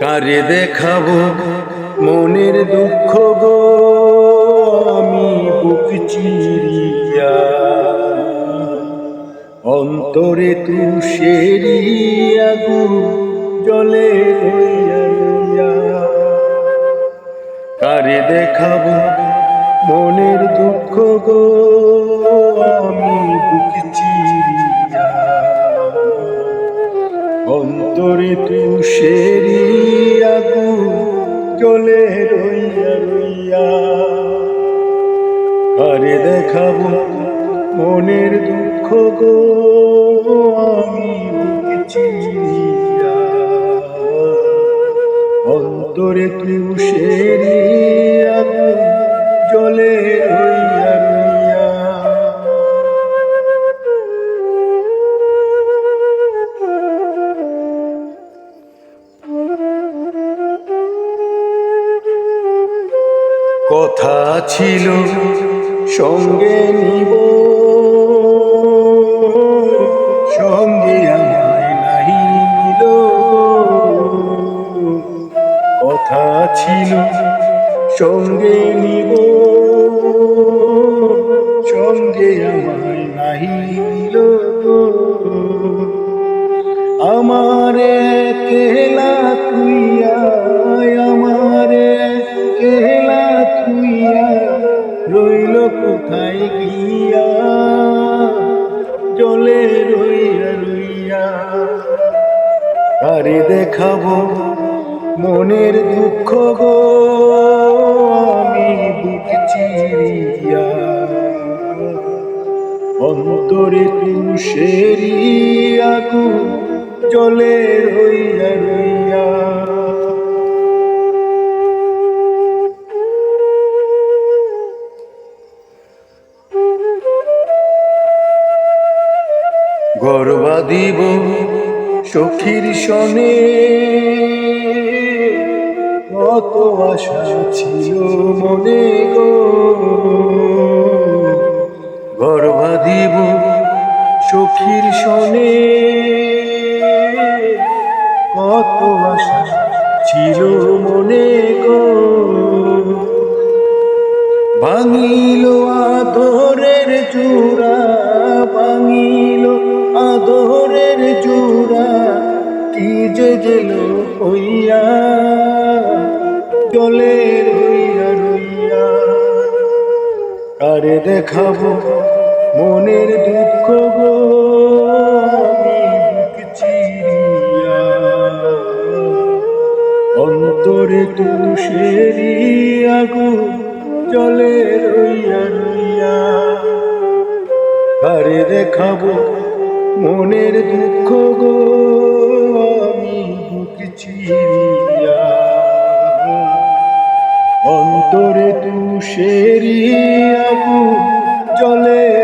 কারে দেখাবো মনের দুঃখ গো? আমি বুক চিরিয়া। অন্তরে তুষেরি আগুন জলে কারে দেখাবো মনের দুঃখ গো? অন্তরে তুষেরি আগুন জলে রইয়া রইয়া। আরে দেখাবো মনের দুঃখ গো? আমি অন্তরে তুষেরি আগুন জলে কথা ছিল, সঙ্গে নিব। সঙ্গে আমায় কথা ছিল, সঙ্গে নিব। সঙ্গে আমায় নাহি নিল আমারে কেলা রইল কোথায় গিয়া? জলে রইয়া রইয়া। আরে দেখাবো মনের দুঃখ গো? আমি বুক চিরিয়া। অন্তরে তুষেরি আগুন জলে রইয়া রইয়া। গর্বা দিব সখীর সনে কত আশা ছিল মনে গো। গর্বা দিব সখীর সনে কত আশা ছিল মনে গো। ভাঙিল আদরের চূড়া, ভাঙিল যে গেল হইয়া জলে রইয়া রইয়া। কারে দেখাবো মনের দুঃখ গো? অন্তরে তুষেরি আগুন জলে রইয়া রইয়া। আরে দেখাবো মনের দুঃখ গো? অন্তরে তুষেরি আবু জলে